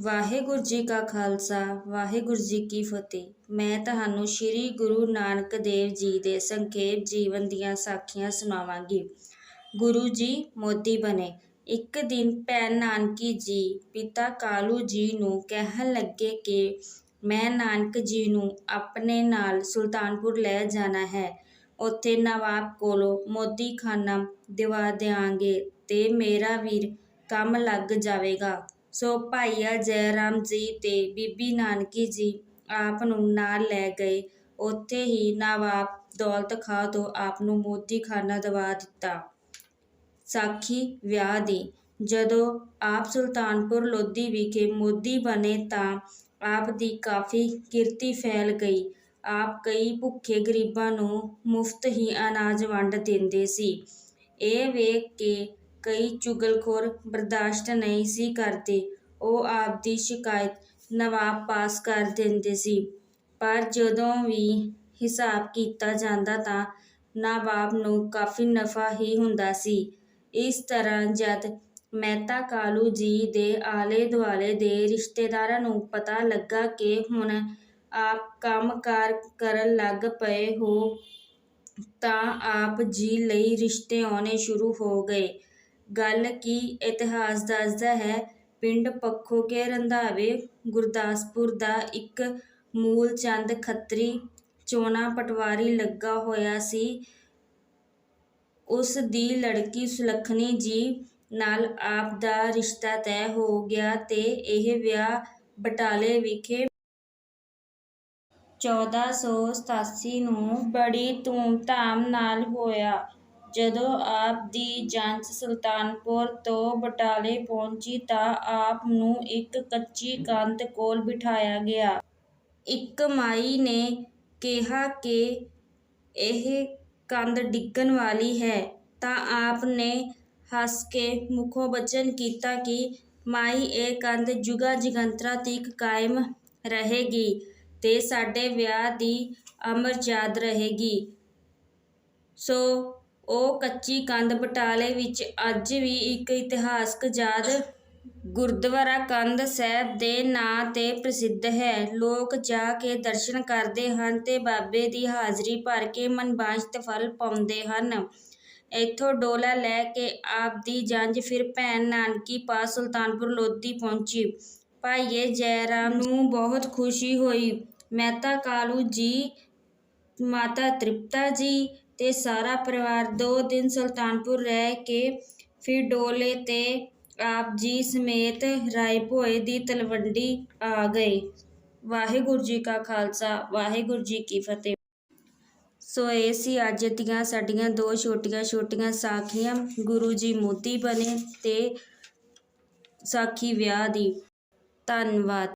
ਵਾਹਿਗੁਰੂ ਜੀ ਕਾ ਖਾਲਸਾ, ਵਾਹਿਗੁਰੂ ਜੀ ਕੀ ਫਤਿਹ। ਮੈਂ ਤੁਹਾਨੂੰ ਸ੍ਰੀ ਗੁਰੂ ਨਾਨਕ ਦੇਵ ਜੀ ਦੇ ਸੰਖੇਪ ਜੀਵਨ ਦੀਆਂ ਸਾਖੀਆਂ ਸੁਣਾਵਾਂਗੀ। ਗੁਰੂ ਜੀ ਮੋਦੀ ਬਣੇ। ਇੱਕ ਦਿਨ ਭੈਣ ਨਾਨਕੀ ਜੀ, ਪਿਤਾ ਕਾਲੂ ਜੀ ਨੂੰ ਕਹਿਣ ਲੱਗੇ ਕਿ ਮੈਂ ਨਾਨਕ ਜੀ ਨੂੰ ਆਪਣੇ ਨਾਲ ਸੁਲਤਾਨਪੁਰ ਲੈ ਜਾਣਾ ਹੈ। ਉੱਥੇ ਨਵਾਬ ਕੋਲੋਂ ਮੋਦੀਖਾਨਾ ਦਿਵਾ ਦਿਆਂਗੇ ਤੇ ਮੇਰਾ ਵੀਰ ਕੰਮ ਲੱਗ ਜਾਵੇਗਾ। ਸੋ ਭਾਈਆ ਜੈ ਰਾਮ ਜੀ ਤੇ ਬੀਬੀ ਨਾਨਕੀ ਜੀ ਆਪ ਨੂੰ ਨਾਲ ਲੈ ਗਏ। ਉੱਥੇ ਹੀ ਨਵਾਬ ਦੌਲਤ ਖਾਂ ਤੋਂ ਆਪ ਨੂੰ ਮੋਦੀਖਾਨਾ ਦਵਾ ਦਿੱਤਾ। ਸਾਖੀ ਵਿਆਹ ਦੀ। ਜਦੋਂ ਆਪ ਸੁਲਤਾਨਪੁਰ ਲੋਧੀ ਵਿਖੇ ਮੋਦੀ ਬਣੇ ਤਾਂ ਆਪ ਦੀ ਕਾਫੀ ਕਿਰਤੀ ਫੈਲ ਗਈ। ਆਪ ਕਈ ਭੁੱਖੇ ਗਰੀਬਾਂ ਨੂੰ ਮੁਫਤ ਹੀ ਅਨਾਜ ਵੰਡ ਦਿੰਦੇ ਸੀ। ਇਹ ਵੇਖ ਕੇ ਕਈ ਚੁਗਲਖੋਰ ਬਰਦਾਸ਼ਤ ਨਹੀਂ ਸੀ ਕਰਦੇ। ਉਹ ਆਪ ਦੀ ਸ਼ਿਕਾਇਤ ਨਵਾਬ ਪਾਸ ਕਰ ਦਿੰਦੇ ਸੀ। ਪਰ ਜਦੋਂ ਵੀ ਹਿਸਾਬ ਕੀਤਾ ਜਾਂਦਾ ਤਾਂ ਨਵਾਬ ਨੂੰ ਕਾਫੀ ਨਫਾ ਹੀ ਹੁੰਦਾ ਸੀ। ਇਸ ਤਰ੍ਹਾਂ ਜਦ ਮਹਿਤਾ ਕਾਲੂ ਜੀ ਦੇ ਆਲੇ ਦੁਆਲੇ ਦੇ ਰਿਸ਼ਤੇਦਾਰਾਂ ਨੂੰ ਪਤਾ ਲੱਗਾ ਕਿ ਹੁਣ ਆਪ ਕੰਮ ਕਾਰ ਕਰਨ ਲੱਗ ਪਏ ਹੋ ਤਾਂ ਆਪ ਜੀ ਲਈ ਰਿਸ਼ਤੇ ਆਉਣੇ ਸ਼ੁਰੂ ਹੋ ਗਏ। ਗੱਲ ਕੀ ਇਤਿਹਾਸ ਦੱਸਦਾ ਹੈ? ਪਿੰਡ ਪੱਖੋ ਕੇ ਰੰਧਾਵੇ ਗੁਰਦਾਸਪੁਰ ਦਾ ਇੱਕ ਮੂਲ ਚੰਦ ਖੱਤਰੀ ਚੋਣਾ ਪਟਵਾਰੀ ਲੱਗਾ ਹੋਇਆ ਸੀ। ਉਸ ਦੀ ਲੜਕੀ ਸੁਲੱਖਣੀ ਜੀ ਨਾਲ ਆਪ ਦਾ ਰਿਸ਼ਤਾ ਤੈਅ ਹੋ ਗਿਆ ਤੇ ਇਹ ਵਿਆਹ ਬਟਾਲੇ ਵਿਖੇ 1487 ਨੂੰ ਬੜੀ ਧੂਮ-ਧਾਮ ਨਾਲ ਹੋਇਆ। ਜਦੋਂ ਆਪ ਦੀ ਜਾਂਚ ਸੁਲਤਾਨਪੁਰ ਤੋਂ ਬਟਾਲੇ ਪਹੁੰਚੀ ਤਾਂ ਆਪ ਨੂੰ ਇੱਕ ਕੱਚੀ ਕੰਧ ਕੋਲ ਬਿਠਾਇਆ ਗਿਆ। ਇੱਕ ਮਾਈ ਨੇ ਕਿਹਾ ਕਿ ਇਹ ਕੰਧ ਡਿੱਗਣ ਵਾਲੀ ਹੈ। ਤਾਂ ਆਪ ਨੇ ਹੱਸ ਕੇ ਮੁਖੋਂ ਬਚਨ ਕੀਤਾ ਕਿ ਮਾਈ, ਇਹ ਕੰਧ ਜੁਗਾ ਜਗੰਤਰਾ ਤੀਕ ਕਾਇਮ ਰਹੇਗੀ ਤੇ ਸਾਡੇ ਵਿਆਹ ਦੀ ਅਮਰ ਯਾਦ ਰਹੇਗੀ। ਸੋ ਉਹ ਕੱਚੀ ਕੰਧ ਬਟਾਲੇ ਵਿੱਚ ਅੱਜ ਵੀ ਇੱਕ ਇਤਿਹਾਸਕ ਯਾਦ ਗੁਰਦੁਆਰਾ ਕੰਧ ਸਾਹਿਬ ਦੇ ਨਾਂ ਤੇ ਪ੍ਰਸਿੱਧ ਹੈ। ਲੋਕ ਜਾ ਕੇ ਦਰਸ਼ਨ ਕਰਦੇ ਹਨ ਤੇ ਬਾਬੇ ਦੀ ਹਾਜ਼ਰੀ ਭਰ ਕੇ ਮਨਭਾਂਜਤ ਫਲ ਪਾਉਂਦੇ ਹਨ। ਇੱਥੋਂ ਡੋਲਾ ਲੈ ਕੇ ਆਪ ਦੀ ਜੰਝ ਫਿਰ ਭੈਣ ਨਾਨਕੀ ਪਾਸ ਸੁਲਤਾਨਪੁਰ ਲੋਧੀ ਪਹੁੰਚੀ। ਭਾਈਏ ਜੈਰਾਮ ਨੂੰ ਬਹੁਤ ਖੁਸ਼ੀ ਹੋਈ। ਮਹਿਤਾ ਕਾਲੂ ਜੀ, ਮਾਤਾ ਤ੍ਰਿਪਤਾ ਜੀ ਤੇ ਸਾਰਾ ਪਰਿਵਾਰ ਦੋ ਦਿਨ ਸੁਲਤਾਨਪੁਰ ਰਹਿ ਕੇ ਫਿਰ ਡੋਲੇ ਤੇ ਆਪ ਜੀ ਸਮੇਤ ਰਾਏ ਭੋਏ ਦੀ ਤਲਵੰਡੀ ਆ ਗਏ। ਵਾਹਿਗੁਰੂ ਜੀ ਕਾ ਖਾਲਸਾ, ਵਾਹਿਗੁਰੂ ਜੀ ਕੀ ਫਤਿਹ। ਸੋ ਇਹ ਸੀ ਅੱਜ ਦੀਆਂ ਸਾਡੀਆਂ ਦੋ ਛੋਟੀਆਂ ਛੋਟੀਆਂ ਸਾਖੀਆਂ, ਗੁਰੂ ਜੀ ਮੋਤੀ ਬਣੇ ਤੇ ਸਾਖੀ ਵਿਆਹ ਦੀ। ਧੰਨਵਾਦ।